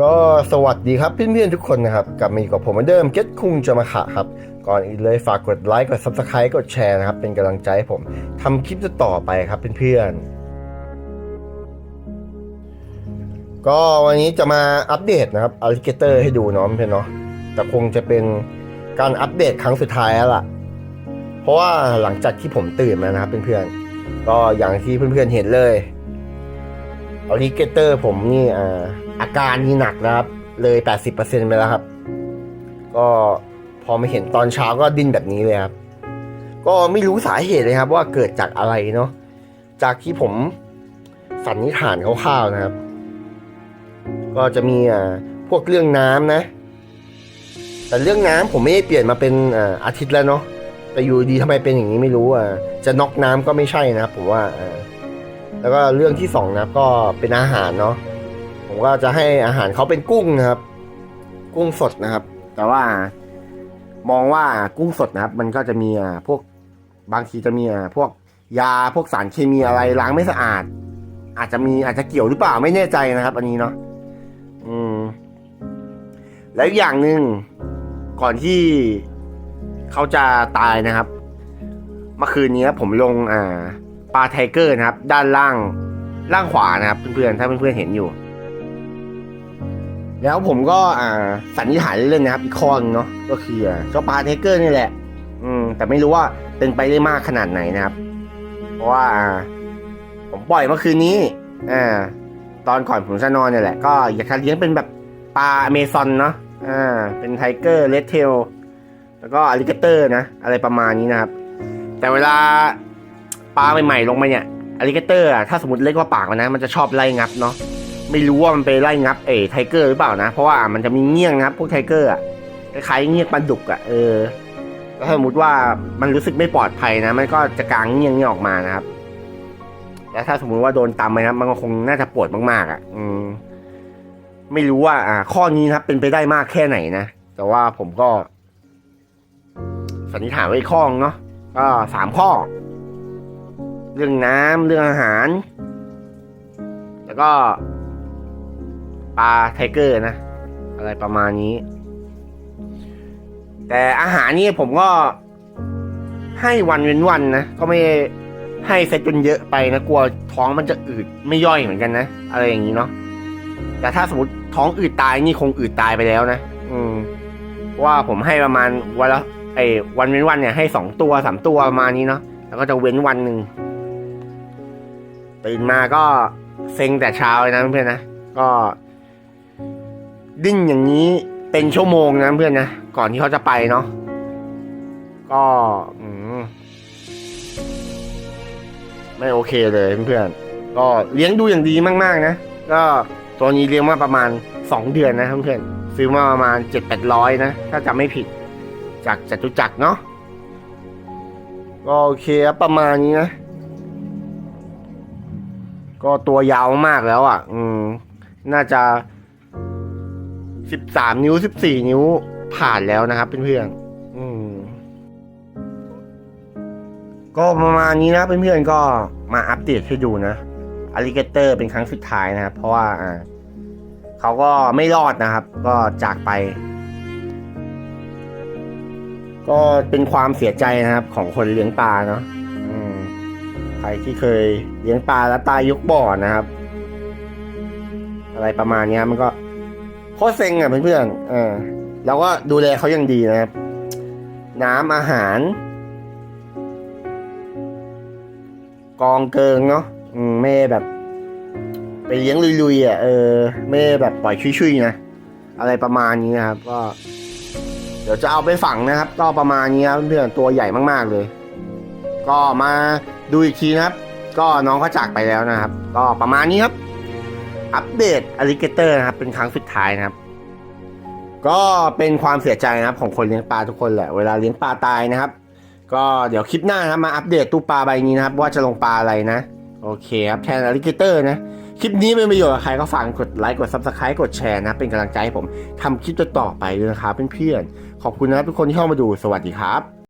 ก็สวัสดีครับเพื่อนๆทุกคนนะครับ กลับมาอยู่กับผมเหมือนเดิมเก็ตคุงจะมาขะครับ ก่อนอื่นเลยฝากกดไลค์กด Subscribe กดแชร์นะครับ เป็นกำลังใจให้ผมทำคลิปต่อไปครับเพื่อนๆ ก็วันนี้จะมาอัปเดตนะครับอ l ลิเกเตอร์ให้ดูเนาะเพื่อนเนาะแต่คงจะเป็นการอัปเดตครั้งสุดท้ายแล้วล่ะ เพราะว่าหลังจากที่ผมตื่นมานะครับเพื่อนๆก็อย่างที่เพื่อนๆเห็นเลย อลิเกเตอร์ผมนี่อาการนี่หนักนะครับ เลย 80%ไปแล้วครับ ก็พอมาเห็นตอนเช้าก็ดิ้นแบบนี้เลยครับ ก็ไม่รู้สาเหตุเลยครับ ว่าเกิดจากอะไรเนาะจากที่ผมสันนิษฐานคร่าวๆนะครับ ก็จะมีพวกเรื่องน้ำนะ แต่เรื่องน้ำผมไม่ได้เปลี่ยนมาเป็นอาทิตย์แล้วเนาะแต่อยู่ดีทำไมเป็นอย่างนี้ไม่รู้อะจะน็อกน้ำก็ไม่ใช่นะครับผมว่าอ่า แล้วก็เรื่องที่สองนะครับก็เป็นอาหารเนาะผมก็จะให้อาหารเขาเป็นกุ้งนะครับ กุ้งสดนะครับ แต่ว่ามองว่ากุ้งสดนะครับ มันก็จะมีอ่าพวกบางทีจะมีอ่าพวกยาพวกสารเคมีอะไรล้างไม่สะอาด อาจจะมีอาจจะเกี่ยวหรือเปล่าไม่แน่ใจนะครับ อันนี้เนาะอืม แล้วอย่างหนึ่งก่อนที่เขาจะตายนะครับ เมื่อคืนนี้ผมลงอ่า ปลาไทเกอร์นะครับ ด้านล่างล่างขวานะครับเพื่อนๆถ้าเพื่อนๆเห็นอยู่ แล้วผมก็อ่าสันนิษฐานเล่นๆนะครับ อีกข้อนึงเนาะก็คืออ่าเจ้าปลาไทเกอร์นี่แหละ อืม แต่ไม่รู้ว่าเป็นไปได้มากขนาดไหนนะครับ เพราะว่าอ่าผมปล่อยเมื่อคืนนี้อ่าตอนก่อนผมจะนอนเนี่ยแหละก็อยากจะเลี้ยงเป็นแบบปลาอเมซอนเนาะอ่าเป็นไทเกอร์เลดเทลแล้วก็อลิเกเตอร์นะ อะไรประมาณนี้นะครับ แต่เวลา ปลาใหม่ๆลงมาเนี่ยอลิเกเตอร์อะถ้าสมมติเล็กกว่าปากมันนะ มันจะชอบไล่งับเนาะไม่รู้ว่ามันไปไล่งับเอไทเกอร์หรือเปล่านะ เพราะว่ามันจะมีเงี้ยงนะครับพวกไทเกอร์อะคล้ายๆเงี้ยงปลาดุกอะเออถ้าสมมติว่ามันรู้สึกไม่ปลอดภัยนะ มันก็จะกางเงี้ยงนี้ออกมานะครับแล้วถ้าสมมุติว่าโดนตำไปนะครับมันก็คงน่าจะปวดมากๆอะ อืม ไม่รู้ว่า อ่า ข้อนี้นะครับ เป็นไปได้มากแค่ไหนนะ แต่ว่าผมก็สันนิษฐานไว้ข้องเนาะก็สามข้อ เรื่องน้ำเรื่องอาหาร แล้วก็ปลาไทเกอร์นะ อะไรประมาณนี้ แต่อาหารนี่ผมก็ให้วันเว้นวันนะ ก็ไม่ให้เซตจนเยอะไปนะ กลัวท้องมันจะอืดไม่ย่อยเหมือนกันนะ อะไรอย่างนี้เนาะแต่ถ้าสมมติท้องอืดตายนี่คงอืดตายไปแล้วนะ อืมเพราะว่าผมให้ประมาณวันละไอ้วันเว้นวันเนี่ยให้สองตัวสามตัวประมาณนี้เนาะแล้วก็จะเว้นวันหนึ่ง ตื่นมาก็เซ็งแต่เช้าเลยนะเพื่อนนะก็ ดิ้นอย่างนี้เป็นชั่วโมงนะเพื่อนนะก่อนที่เขาจะไปเนาะก็ไม่โอเคเลยเพื่อนก็เลี้ยงดูอย่างดีมาก ๆ นะ ก็ตัวนี้เลี้ยงมาประมาณสองเดือนนะเพื่อนซื้อมาประมาณเจ็ดแปดร้อยนะ ถ้าจำไม่ผิด จากจตุจักรเนาะก็โอเคประมาณนี้นะ ก็ตัวยาวมากแล้วอะ อืม น่าจะสิบสามนิ้วสิบสี่นิ้วผ่านแล้วนะครับเพื่อนๆอืม ก็ประมาณนี้นะเพื่อนๆก็มาอัปเดตให้ดูนะอลิเกเตอร์เป็นครั้งสุดท้ายนะครับ เพราะว่าอ่าเขาก็ไม่รอดนะครับ ก็จากไป ก็เป็นความเสียใจนะครับ ของคนเลี้ยงปลาเนาะ ใครที่เคยเลี้ยงปลาแล้วตายยกบ่อนะครับ อะไรประมาณนี้มันก็โคตรเซ็งอะเพื่อนๆเออเราก็ดูแลเขาอย่างดีนะครับ น้ำอาหาร กองเกิงเนาะอืมไม่แบบ ไปเลี้ยงลุยๆอะเออไม่แบบปล่อยชุยๆนะอะไรประมาณนี้นะครับ ก็ เดี๋ยวจะเอาไปฝังนะครับ ก็ประมาณนี้ครับเพื่อนๆตัวใหญ่มากๆเลย ก็มา ดูอีกทีนะครับ ก็น้องก็จากไปแล้วนะครับ ก็ประมาณนี้ครับ อัปเดตอลิเกเตอร์นะครับ เป็นครั้งสุดท้ายนะครับ ก็เป็นความเสียใจนะครับ ของคนเลี้ยงปลาทุกคนแหละ เวลาเลี้ยงปลาตายนะครับ ก็เดี๋ยวคลิปหน้านะมาอัปเดตตู้ปลาใบนี้นะครับ ว่าจะลงปลาอะไรนะ โอเคครับแทนอลิเกเตอร์นะคลิปนี้เป็นประโยชน์กับใครก็ฝากกดไลค์กด subscribe กดแชร์นะ เป็นกำลังใจให้ผมทำคลิปต่อๆไปด้วยนะครับเพื่อนๆขอบคุณนะครับทุกคนที่เข้ามาดูสวัสดีครับ